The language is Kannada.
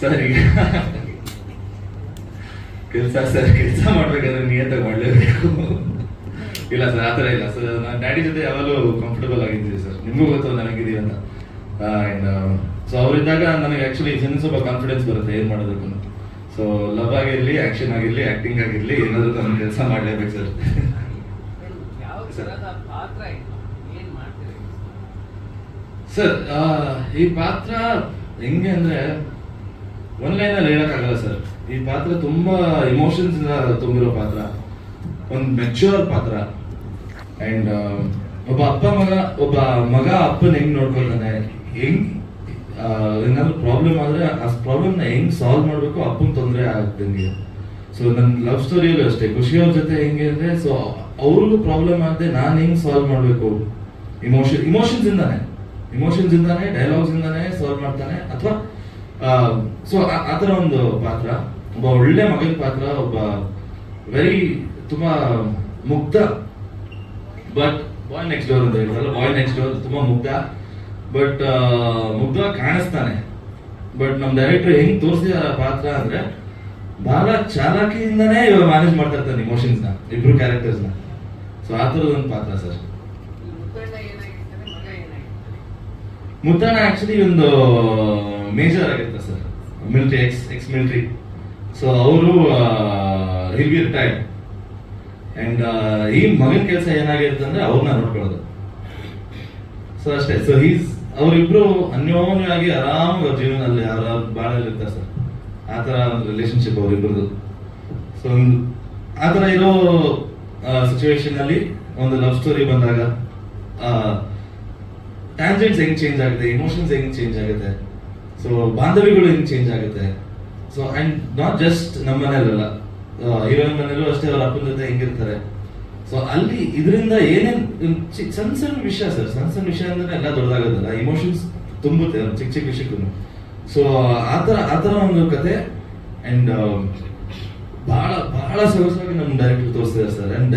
ಸರ್. ಕೆಲಸ ಸರ್, ಕೆಲಸ ಮಾಡ್ಬೇಕಾದ್ರೆ ನಿಯತ್ತಾಗಿ ಮಾಡಲೇಬೇಕು ಇಲ್ಲ ಸರ್, ಆ ಥರ ಇಲ್ಲ ಸರ್. ನಾನು ಡ್ಯಾಡಿ ಜೊತೆ ಯಾವಾಗಲೂ ಕಂಫರ್ಟಬಲ್ ಆಗಿದ್ದೀವಿ ಸರ್. ನಿಮಗೂ ಗೊತ್ತು ನನಗಿದೀವಿ ಅಂತ. ಆ್ಯಂಡ್ ಸೊ ಅವರಿದ್ದಾಗ ನನಗೆ ಆ್ಯಕ್ಚುಲಿ ಇನ್ನು ಸ್ವಲ್ಪ ಕಾನ್ಫಿಡೆನ್ಸ್ ಬರುತ್ತೆ ಏನು ಮಾಡೋದಕ್ಕೂ. ಸೊ ಲವ್ ಆಗಿರಲಿ ಆಕ್ಷನ್ ಆಗಿರಲಿ ಆ್ಯಕ್ಟಿಂಗ್ ಆಗಿರಲಿ, ಏನಾದರೂ ನಾನು ಕೆಲಸ ಮಾಡಲೇಬೇಕು ಸರ್. ಸರ್. ಈ ಪಾತ್ರ ಹೆಂಗೆ ಅಂದರೆ ಒನ್ ಲೈನಲ್ಲಿ ಹೇಳೋಕ್ಕಾಗಲ್ಲ ಸರ್ ಈ ಪಾತ್ರ ತುಂಬಾ ಇಮೋಷನ್ಸ್ ತುಂಬಿರೋ ಪಾತ್ರ. ಒಂದು ಮೆಚ್ಯೂರ್ ಪಾತ್ರ. ಅಂಡ್ ಒಬ್ಬ ಅಪ್ಪ ಮಗ, ಒಬ್ಬ ಮಗ ಅಪ್ಪನ ಹೆಂಗ್ ನೋಡ್ಕೊಳ್ತಾನೆ? ಹೆಂಗ್ ಏನಾದ್ರು ಪ್ರಾಬ್ಲಮ್ ಆದ್ರೆ ಆ ಪ್ರಾಬ್ಲಮ್ನ ಹೆಂಗ್ ಸಾಲ್ವ್ ಮಾಡಬೇಕು ಅಪ್ಪನ ತೊಂದರೆ ಆಗ್ತಂಗೆ ಸೊ ನನ್ನ ಲವ್ ಸ್ಟೋರಿಯಲ್ಲೂ ಅಷ್ಟೇ. ಖುಷಿಯವ್ರ ಜೊತೆ ಹೆಂಗೆ ಅಂದರೆ ಸೊ ಅವ್ರಿಗೂ ಪ್ರಾಬ್ಲಮ್ ಆಗದೆ ನಾನು ಹೆಂಗ್ ಸಾಲ್ವ್ ಮಾಡಬೇಕು? ಇಮೋಷನ್ ಇಮೋಷನ್ಸ್ ಇಂದಾನೆ. ಇಮೋಷನ್ಸ್ ಇಂದಾನೆ ಡೈಲಾಗ್ಸ್ ಇಂದಾನೆ ಸರ್ವ್ ಮಾಡ್ತಾನೆ. ಅಥವಾ ಸೊ ಆ ಥರ ಒಂದು ಪಾತ್ರ. ಒಬ್ಬ ಒಳ್ಳೆ ಮಗನ ಪಾತ್ರ, ಒಬ್ಬ ವೆರಿ ತುಂಬಾ ಮುಗ್ಧ. ಬಟ್ ಬಾಯ್ ನೆಕ್ಸ್ಟ್ ಡೋರ್ ಅಂತ ಹೇಳ್ತಾರಲ್ಲ ಬಾಯ್ ನೆಕ್ಸ್ಟ್ ಡೋರ್ ತುಂಬಾ ಮುಗ್ಧ. ಬಟ್ ಮುಗ್ಧ ಕಾಣಿಸ್ತಾನೆ. ಬಟ್ ನಮ್ಮ ಡೈರೆಕ್ಟರ್ ಹೆಂಗ್ ತೋರಿಸಿದ ಪಾತ್ರ ಅಂದ್ರೆ, ಬಹಳ ಚಾಲಾಕಿಯಿಂದಾನೇ ಮ್ಯಾನೇಜ್ ಮಾಡ್ತಾ ಇರ್ತಾನೆ ಇಮೋಷನ್ಸ್ನ ಇಬ್ರು ಕ್ಯಾರೆಕ್ಟರ್ಸ್ನ ಸೊ ಆ ಥರದ ಒಂದು ಪಾತ್ರ ಸರ್ ಈ ಮುತ್ತಣ್ಣ ಏನಾಗಿರ್ತಾನೆ ಮಗ ಏನಾಗಿರ್ತಾನೆ ಮುತ್ತಣ್ಣ ಆಕ್ಚುಲಿ ಒಂದು ಮೇಜರ್ ಆಗಿರುತ್ತೆ sir military ex ex military so ಅವರು ಹಿಲ್ ಬಿ ರಿಟೈರ್ಡ್ ಅಂಡ್ ಈ ಮಗನ ಕೆಲಸ ಏನಾಗಿರುತ್ತೆ ಅಂದ್ರೆ ಅವ್ರನ್ನ ನೋಡ್ಕೊಳ್ಳೋದು. ಸೊ ಅಷ್ಟೇ. ಸೊ ಹೀಸ್ ಅವರಿಬ್ರು ಅನ್ಯೋನ್ಯವಾಗಿ ಆರಾಮಾಗಿ ಅವ್ರ ಜೀವನದಲ್ಲಿ ಅವರ ಬಾಳಲ್ಲಿ ಇರ್ತಾರೆ ಸರ್ ಆ ಥರ ಒಂದು ರಿಲೇಶನ್ಶಿಪ್ ಅವರಿಬ್ರದ್ದು. ಸೊ ಒಂದು, ಆ ಥರ ಇರೋ ಸಿಚುವೇಶನ್ ಅಲ್ಲಿ ಒಂದು ಲವ್ ಸ್ಟೋರಿ ಬಂದಾಗ ಟ್ಯಾಂಜೆಂಟ್ಸ್ ಹೆಂಗ್ ಚೇಂಜ್ ಆಗುತ್ತೆ? ಇಮೋಷನ್ಸ್ ಹೆಂಗ್ ಚೇಂಜ್ ಆಗುತ್ತೆ? ಸೊ ಬಾಂಧವ್ಯಗಳು ಹೆಂಗ್ ಚೇಂಜ್ ಆಗುತ್ತೆ? ಸೊ ಅಂಡ್ ನಾಟ್ ಜಸ್ಟ್ ನಮ್ಮ ಮನೇಲಲ್ಲ ಹೀರೋಯಿನ್ ಮನೆಯಲ್ಲೂ ಅಷ್ಟೇ ಅವ್ರ ಅಪ್ಪನ ಜೊತೆ ಹೆಂಗಿರ್ತಾರೆ. ಸೊ ಅಲ್ಲಿ ಇದರಿಂದ ಏನೇನ್ ಸಣ್ಣ ಸಣ್ಣ ವಿಷಯ ಸರ್. ಸಣ್ಣ ಸಣ್ಣ ವಿಷಯ ಅಂದ್ರೆ ಎಲ್ಲ ದೊಡ್ಡದಾಗೋದಲ್ಲ ಇಮೋಷನ್ಸ್ ತುಂಬುತ್ತೆ ಚಿಕ್ಕ ಚಿಕ್ಕ ವಿಷಯಕ್ಕೂ ಸೊ ಆ ಥರ ಆ ಥರ ಒಂದು ಕತೆ. ಅಂಡ್ ಬಹಳ ಬಹಳ ಸೊಗಸಾಗಿ ನಮ್ಮ ಡೈರೆಕ್ಟರ್ ತೋರಿಸ್ತಾರೆ ಸರ್. ಅಂಡ್